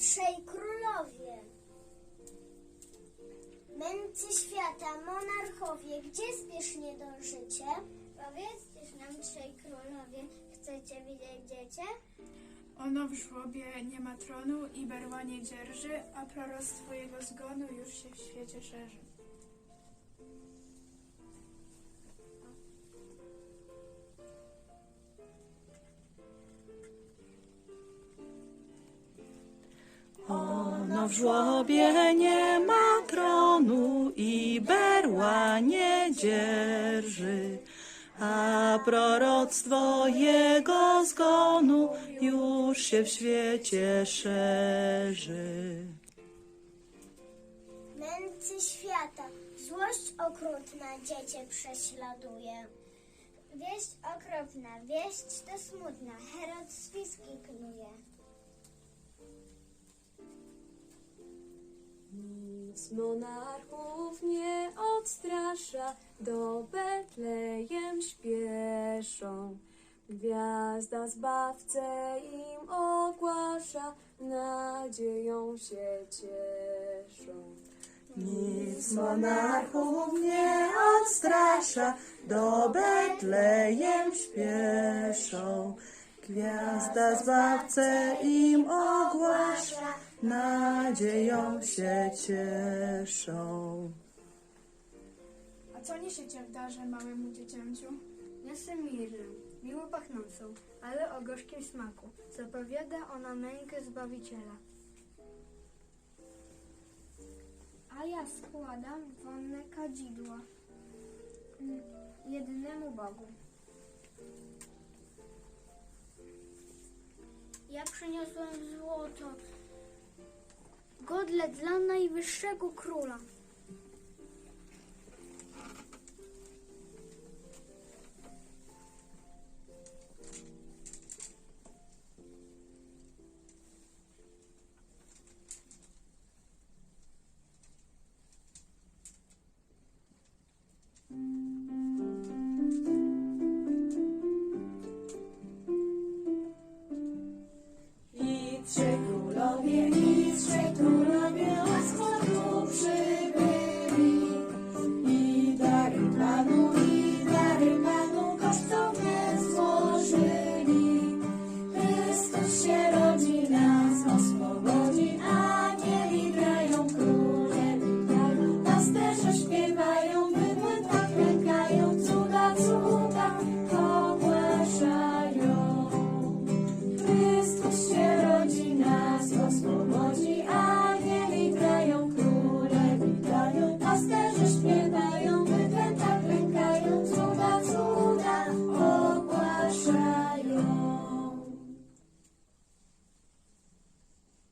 trzej królowie. Mędrcy świata, monarchowie, gdzie spiesznie dążycie? Powiedzcie nam trzej królowie, chcecie widzieć dziecię? Ono w żłobie nie ma tronu i berła nie dzierży, a proroctwo jego zgonu już się w świecie szerzy. Ono w żłobie nie ma tronu i berła nie dzierży, a proroctwo jego zgonu już się w świecie szerzy. Mędrcy świata, złość okrutna dziecię prześladuje. Wieść okropna, wieść to smutna, Herod spiski knuje. Monarchów nie odstrasza, do Betlejem śpieszą. Gwiazda zbawcę im ogłasza, nadzieją się cieszą. Nic monarchów nie odstrasza, do Betlejem śpieszą. Gwiazda zbawcę im ogłasza, nadzieją się cieszą. A co niesiecie w darze małemu dziecięciu? Niosę mirrę, miło pachnącą, ale o gorzkim smaku. Zapowiada ona mękę Zbawiciela. A ja składam wonne kadzidła jedynemu Bogu. Ja przyniosłem złoto, godle dla najwyższego króla.